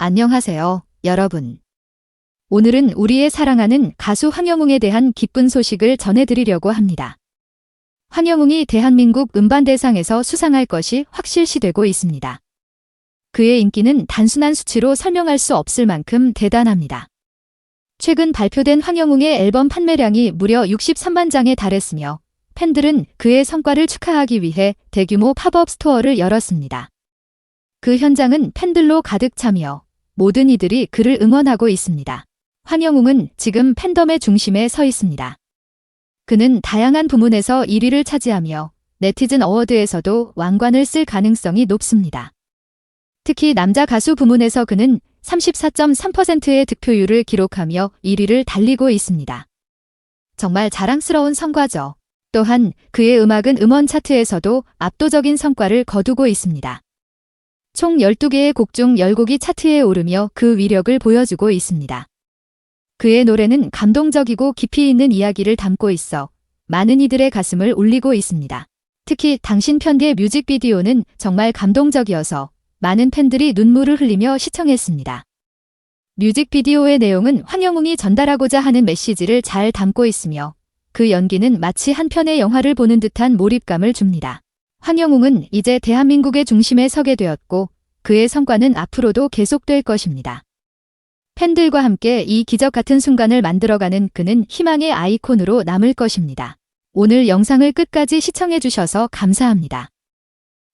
안녕하세요, 여러분. 오늘은 우리의 사랑하는 가수 황영웅에 대한 기쁜 소식을 전해드리려고 합니다. 황영웅이 대한민국 음반대상에서 수상할 것이 확실시되고 있습니다. 그의 인기는 단순한 수치로 설명할 수 없을 만큼 대단합니다. 최근 발표된 황영웅의 앨범 판매량이 무려 63만 장에 달했으며 팬들은 그의 성과를 축하하기 위해 대규모 팝업 스토어를 열었습니다. 그 현장은 팬들로 가득 차며 모든 이들이 그를 응원하고 있습니다. 황영웅은 지금 팬덤의 중심에 서 있습니다. 그는 다양한 부문에서 1위를 차지하며 네티즌 어워드에서도 왕관을 쓸 가능성이 높습니다. 특히 남자 가수 부문에서 그는 34.3%의 득표율을 기록하며 1위를 달리고 있습니다. 정말 자랑스러운 성과죠. 또한 그의 음악은 음원 차트에서도 압도적인 성과를 거두고 있습니다. 총 12개의 곡 중 10곡이 차트에 오르며 그 위력을 보여주고 있습니다. 그의 노래는 감동적이고 깊이 있는 이야기를 담고 있어 많은 이들의 가슴을 울리고 있습니다. 특히 당신 편디의 뮤직비디오는 정말 감동적이어서 많은 팬들이 눈물을 흘리며 시청했습니다. 뮤직비디오의 내용은 황영웅이 전달하고자 하는 메시지를 잘 담고 있으며 그 연기는 마치 한 편의 영화를 보는 듯한 몰입감을 줍니다. 황영웅은 이제 대한민국의 중심에 서게 되었고 그의 성과는 앞으로도 계속될 것입니다. 팬들과 함께 이 기적 같은 순간을 만들어가는 그는 희망의 아이콘으로 남을 것입니다. 오늘 영상을 끝까지 시청해주셔서 감사합니다.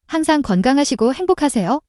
항상 건강하시고 행복하세요.